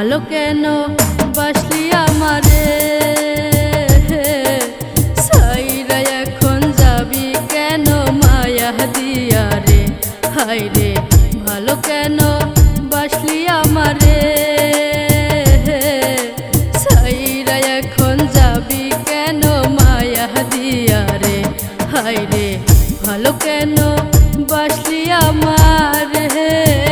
ভালো কেন বাসলি আমারে? সাইরা এখন যাবি কেন মায়া দিয়া রে? হাই রে, ভালো কেন বাসলি আমারে? সাইরা এখন যাবি কেন মায়া দিয়া রে? হাই রে, ভালো কেন বাসলি আমার? হে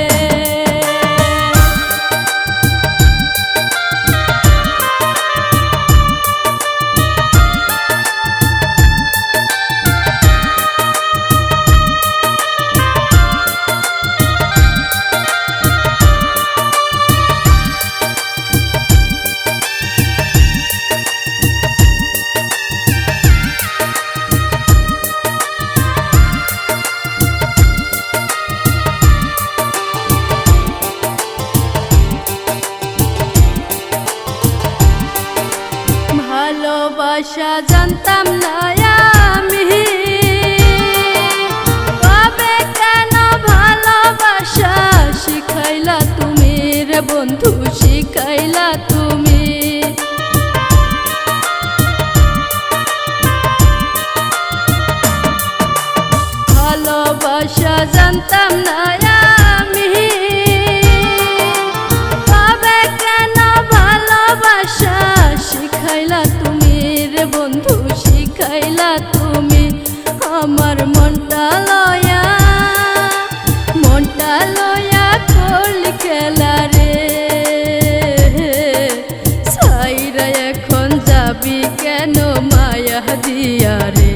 রে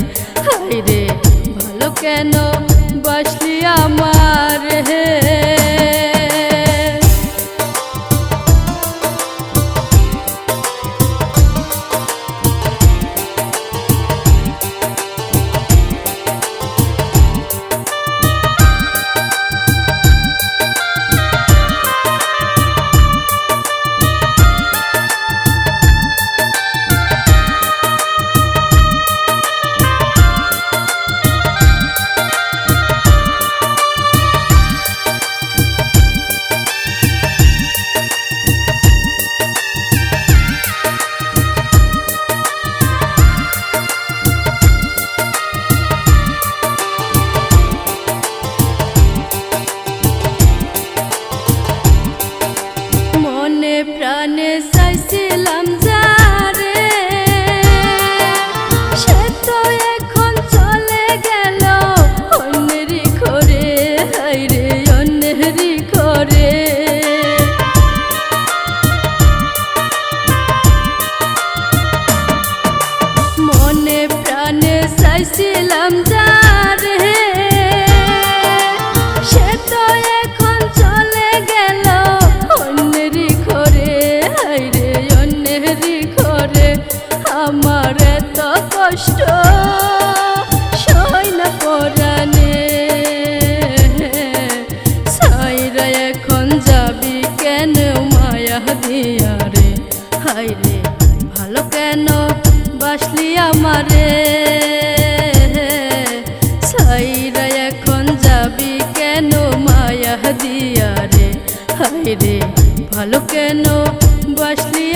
হাই রে ভালো কেন বাসলি আমার রে ভালো কেন বাসলি